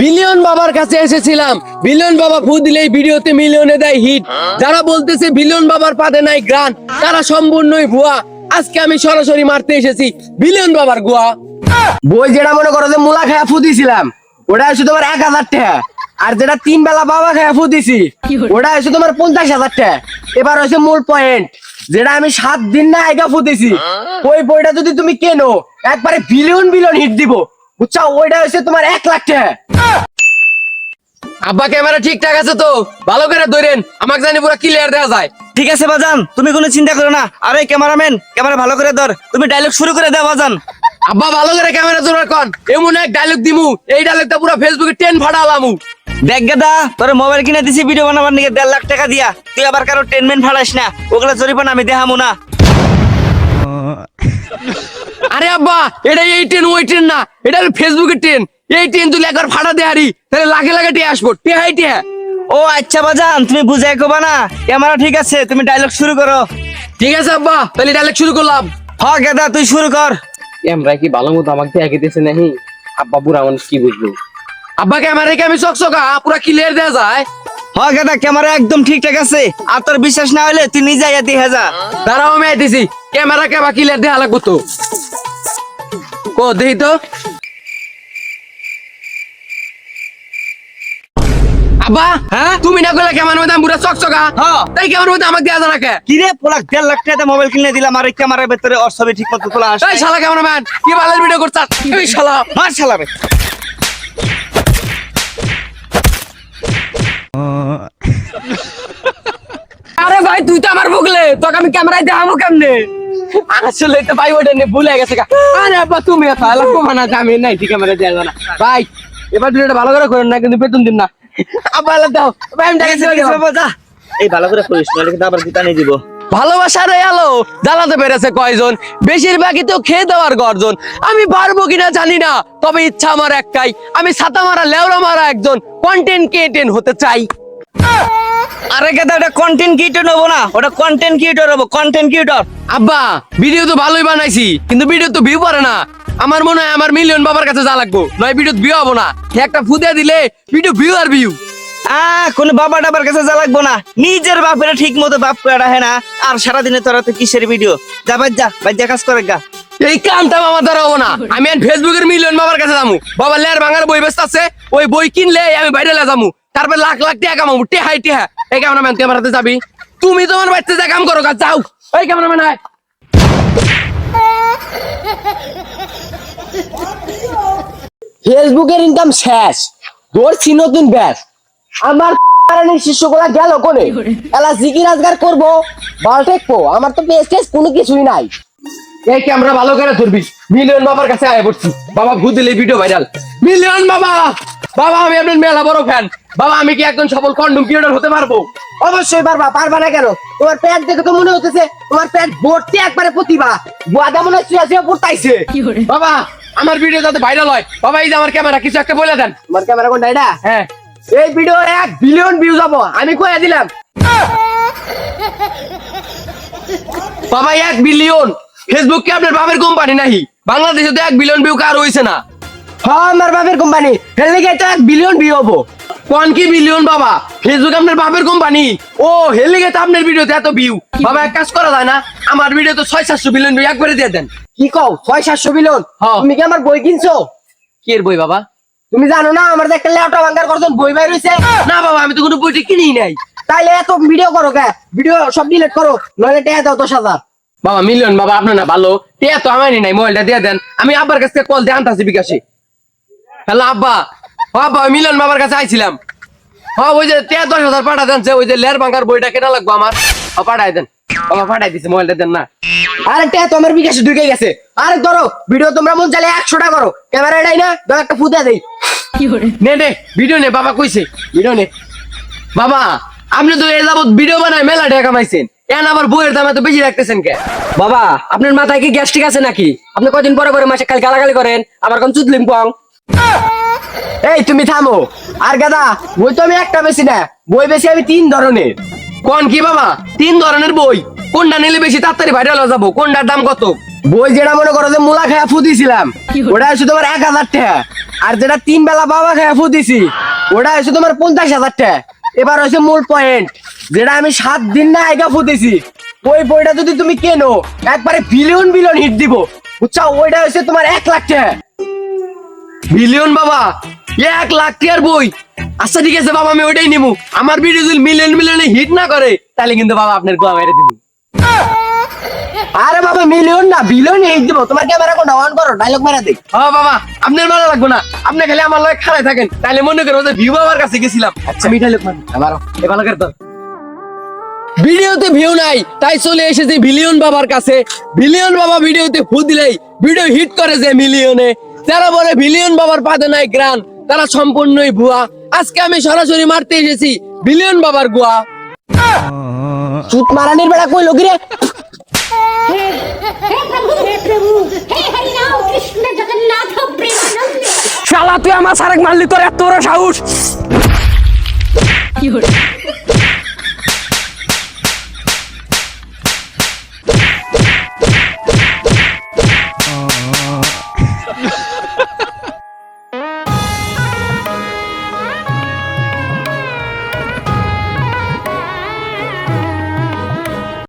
Billion বাবার কাছে এসেছিলাম। বিলিয়ন বাবা ফু দিলেই ভিডিওতে মিলিয়নে দেয় হিট যারা বলতেছে বিলিয়ন বাবার পাদে নাই গ্রান তারা সম্পূর্ণই ভুয়া। আজকে আমি সরাসরি মারতে এসেছি বিলিয়ন বাবার গোয়া বই যেটা মনে করো যে মুলা খায়া ফু দিছিলাম ওটা হচ্ছে তোমার এক হাজার টাকা। আর যেটা তিন বেলা বাবা খায়া ফু দিছি ওটা হচ্ছে তোমার পঞ্চাশ হাজার টাকা। এবার হচ্ছে মূল পয়েন্ট যেটা আমি সাত দিন না একা ফু দিছি। ওই বইটা যদি তুমি কেনো একবারে বিলিয়ন বিলিয়ন হিট দিব। বুঝছ ওইটা হচ্ছে তোমার এক লাখ টাকা। আব্বা ক্যামেরা ঠিকঠাক আছে তো? ভালো করে ধরেন আমাকে জানি পুরো ক্লিয়ার দেওয়া যায়। ঠিক আছে বাজান তুমি কোনো চিন্তা করো না। আরে ক্যামেরাম্যান ক্যামেরা ভালো করে ধর। তুমি ডায়লগ শুরু করে দাও বাজান। আব্বা ভালো করে ক্যামেরা জোর কন এমন এক ডায়লগ দিমু এই ডায়লগটা পুরো ফেসবুকে টেন ফাটালামু দেখ গেদা তোর মোবাইল কিনে দিছি ভিডিও বানাবার নিকে দেড় লাখ টাকা দিয়া। তুই আবার কারও টেনমেন্ট ফাড়াস না। ওগুলা জরিপানা আমি দেখামু না। আরে আব্বা এটা এই ট্রেন ওই ট্রেন না। এটা ফেসবুকের ট্রেন এই ট্রেন তুই একবার ফাটা দে হারি তাহলে লাখে লাখে টিয়া আসব। টিয়া হাই টিয়া। ও আচ্ছা বাজান তুমি বুঝাই কবা না ক্যামেরা ঠিক আছে তুমি ডায়লগ শুরু করো। ঠিক আছে আব্বা তাহলে ডায়লগ শুরু করলাম। হ গেদা তুই শুরু কর। ক্যামেরা কি ভালো মতো আমাকে দিয়ে আঁকিতেছে নাহি আব্বা বুড়া মানুষ কি বুঝলো আব্বা ক্যামেরা কি আমি চকচকা পুরা ক্লিয়ার দেওয়া যায়। হ গেদা ক্যামেরা একদম ঠিকঠাক আছে। আর তোর বিশ্বাস না হলে তুই নিজে আইয়া দিয়ে যা। দাঁড়াও আমি আইতেছি। ক্যামেরা ক্যামেরা ক্লিয়ার দেওয়া লাগবো তো? কো দেখি তো। আব্বা হ্যাঁ? তুমি না করলে কেমন মধ্যে চকচকা। হ্যাঁ। তাই কেমন মধ্যে আমাকে জানা কি? রে দেড় লাখ টাকা মোবাইল কিনে দিলাম আর ক্যামেরার ভেতরে ওর ছবি ঠিক মতো তোলা আসে শালা ক্যামেরাম্যান কি ভালো ভিডিও করছাস? এই শালা। মার শালাবে আরে ভাই তুই তো আমার বুকলে তোকে আমি ক্যামেরায় দেখাবো কেমনে? আসলে তো ভাই ওটা নিয়ে ভুলে গেছে আরে আব্বা তুমি এত আলাপ কমানা আমি নাই ঠিক দেওয়া না। ভাই এবার ভিডিওটা ভালো করে করেন না কিন্তু বেতন দিন না। আব্বা দাও। ভাই আমি টাকা এই ভালো করে করিস নাহলে কিন্তু আবার নিয়ে দিব ভালোবাসার আলো জ্বালাতে পেরেছে কয়জন? বেশিরভাগই তো খেয়ে দেওয়ার গর্জন। আমি পারব কিনা জানি না তবে ইচ্ছা আমার একটাই আমি ছাতা মারা লেওড়া মারা একজন কন্টেন্ট ক্রিয়েটেন হতে চাই। আরে গেদা ওটা কন্টেন্ট ক্রিয়েটর হব না। ওটা কন্টেন্ট ক্রিয়েটর হব কন্টেন্ট ক্রিয়েটর আব্বা ভিডিও তো ভালোই বানাইছি কিন্তু ভিডিও তো ভিউ পারে না। আমার মনে হয় আমার মিলিয়ন বাবার কাছে যা লাগবো নয় ভিডিও ভিউ হব না। একটা ফুদিয়া দিলে ভিডিও ভিউ আর ভিউ আহ কোন বাবা টাবার কাছে যা লাগবো না। নিজের বাপের ঠিক মতো বাপ করে রাখে না। আর সারাদিনে তোরা তো কিসের ভিডিও যা বাদ যা বাদ যা কাজ করে গা। এই কামটা আমার দ্বারা হব না। আমি আর ফেসবুকের মিলিয়ন বাবার কাছে যাব বাবা লেয়ার বাঙার বই ব্যস্ত আছে ওই বই কিনলে আমি বাইরে যাব তারপর লাখ লাখ টাকা কামাবো। টেহাই টেহা। এই ক্যামেরাম্যান তুই আমার যাবি? তুমি তোমার বাচ্চা যা কাম করো গা, যাও। ওই ক্যামেরাম্যান আয়। ফেসবুকের ইনকাম শেষ। ধরছি নতুন ব্যাস। আমার শিষ্যগুলা গেল কোনে? এলা জিকি রাজগার করব? বাল টেকবো আমার তো কোনো কিছুই নাই। এই ক্যামেরা ভালো করে ধরবি। মিলিয়ন বাবার কাছে আয় পড়ছি বাবা ভূত দিলে ভিডিও ভাইরাল মিলিয়ন বাবা! বাবা আমি আপনার মেলা বড় ফ্যান বাবা আমি কি একজন সফল কন্ডম ক্রিয়েটর হতে পারব? অবশ্যই পারবা পারবা না কেন? তোমার প্যান্ট দেখে তো মনে হতেছে তোমার প্যান্ট ভর্তি একবারে প্রতিভা। বুয়াদা মনে হচ্ছে আসিয়া পড়তাইছে বাবা আমার ভিডিও যাতে ভাইরাল হয়। বাবা এই যে আমার ক্যামেরা কিছু একটা বলে দেন। তোমার ক্যামেরা কোনটা এটা? হ্যাঁ। এই ভিডিও এক বিলিয়ন ভিউ যাব আমি কয়ে দিলাম। বাবা এক বিলিয়ন ফেসবুক কি আপনার বাপের কোম্পানি নাহি? বাংলাদেশে তো এক বিলিয়ন ভিউ কার হইছে না। হ্যাঁ আমার বাপের কোম্পানি। হেললে গিয়ে তো এক বিলিয়ন ভিউ হব। কোন কি বিলিয়ন বাবা? ফেসবুক আপনার বাপের কোম্পানি। ও হেললে গিয়ে তো আপনার ভিডিওতে এত ভিউ বাবা এক কাজ করা যায় না। আমার ভিডিও তো ছয় সাতশো বিলিয়ন ভিউ একবারে দিয়ে দেন। কি কও? ছয় সাতশো বিলিয়ন। তুমি কি আমার বই কিনছো? কি এর বই বাবা? তুমি জানো না আমার একটা ল্যাপটপ ভাঙ্গার করছেন বই বাইর হয়েছে না বাবা আমি তো কোনো বইটি কিনি নাই। তাইলে এত ভিডিও করো কে? ভিডিও সব ডিলিট করো নইলে টেয়া দাও দশ হাজার। বাবা মিলিয়ন বাবা আপনার না ভালো। টিয়া তো আমারই নাই মোবাইলটা দিয়ে দেন। আমি আব্বার কাছে কল দিয়ে আনতাছি বিকাশে। হ্যালো আব্বা। আব্বা মিলন বাবার কাছে আইছিলাম। হ্যাঁ ওই যে টিয়া দশ হাজার পাঠা দেন ওই যে লেয়ার বাঙ্কার বইটা কেনা লাগবো আমার? পাঠাই দেন। বাবা পাঠাই দিছে মোবাইলটা দেন না। আরে তো আমার বিকাশে ঢুকে গেছে। আরে ধরো ভিডিও তোমরা মন চাইলে একশোটা করো। ক্যামেরা এটাই না ধর একটা ফুদা দেই। নে নে ভিডিও নে বাবা কইছে। ভিডিও নে। বাবা আপনি তো এ যাবত ভিডিও বানায় মেলা টাকা কামাইছেন। এন আবার বইয়ের দাম এত বেশি রাখতেছেন কে? বাবা আপনার মাথায় কি গ্যাস্ট্রিক আছে নাকি? আপনি কদিন পরে পরে মাসে কাল গালাগালি করেন আবার কোন চুদলিম পং। এই তুমি থামো। আর গাদা বই তো আমি একটা বেশি না বই বেশি আমি তিন ধরনের। কোন কি বাবা? তিন ধরনের বই। কোনটা নিলে বেশি তাড়াতাড়ি ভাইরাল হয়ে যাব? কোনটার দাম কত? বই যেটা মনে করো যে মুলা খায়া ফুদিছিলাম ওটা হচ্ছে তোমার এক হাজার টাকা। আর যেটা তিন বেলা বাবা খায় ফু দিছি ওটা হয়েছে তোমার পঞ্চাশ হাজার টাকা। এবার হয়েছে মূল পয়েন্ট যেটা আমি সাত দিন না আগে ফু দিছি ওই বইটা যদি তুমি কেনো একবারে বিলিয়ন বিলিয়ন হিট দিব। বুঝছ? ওইটা হচ্ছে তোমার এক লাখ টাকা। মিলিয়ন বাবা এক লাখ টিয়ার বই। আচ্ছা ঠিক আছে বাবা আমি ওইটাই নিবো আমার ভিডিও যদি মিলিয়ন মিলিয়নে হিট না করে তাহলে কিন্তু বাবা আপনার গোয়া মেরে দিব আরে বাবা মিলিয়ন না বিলিয়ন হিট দিব। তোমার ক্যামেরা কোনটা অন করো ডায়লগ মেরা বাবা আপনার ভালো লাগবো না। আপনি খালি আমার লগে খাড়াই থাকেন। তাহলে মনে করো যে ভিউ বাবার কাছে গেছিলাম। আচ্ছা। আমি ডায়লগ মারি আমারও এ ভালো করে তো ভিডিওতে ভিউ নাই তাই চলে এসেছে বিলিয়ন বাবার কাছে। বিলিয়ন বাবা ভিডিওতে ফু দিলেই ভিডিও হিট করে যে মিলিয়নে। যারা বলে বিলিয়ন বাবার পাদে নাই গ্রান তারা সম্পূর্ণই ভুয়া। আজকে আমি সরাসরি মারতে এসেছি বিলিয়ন বাবার গুয়া। চুত মারানির বেড়া কই লোকি রে শালা তুই আমার সারেক মারলি তোর এত সাহস। কি হচ্ছে